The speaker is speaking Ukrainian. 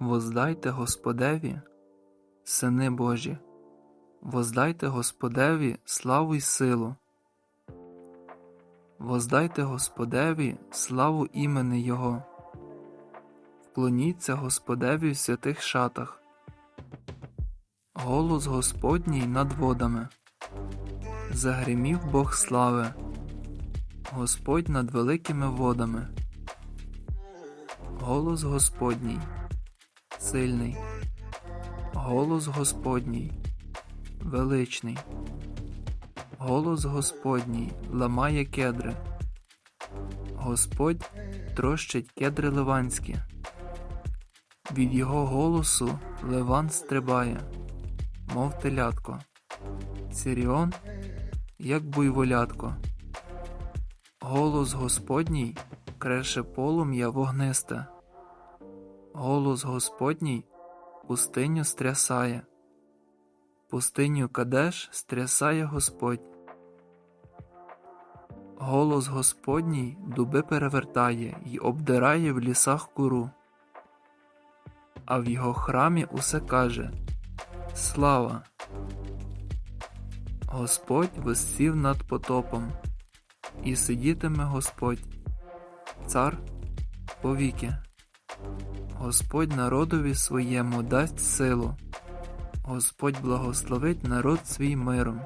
Воздайте Господеві, сини Божі, воздайте Господеві славу й силу. Воздайте Господеві славу імени Його. Вклоніться Господеві в святих шатах. Голос Господній над водами. Загримів Бог слави. Господь над великими водами. Голос Господній, сильний, голос Господній, величний, голос Господній ламає кедри, Господь трощить кедри ливанські, від його голосу ливан стрибає, мов телятко, Сіріон, як буйволятко. Голос Господній креше полум'я вогнисте. Голос Господній пустиню стрясає. Пустиню Кадеш стрясає Господь. Голос Господній дуби перевертає й обдирає в лісах куру. А в його храмі усе каже Слава! Господь висів над потопом, і сидітиме Господь, цар повіки. Господь народові своєму дасть силу, Господь благословить народ свій миром.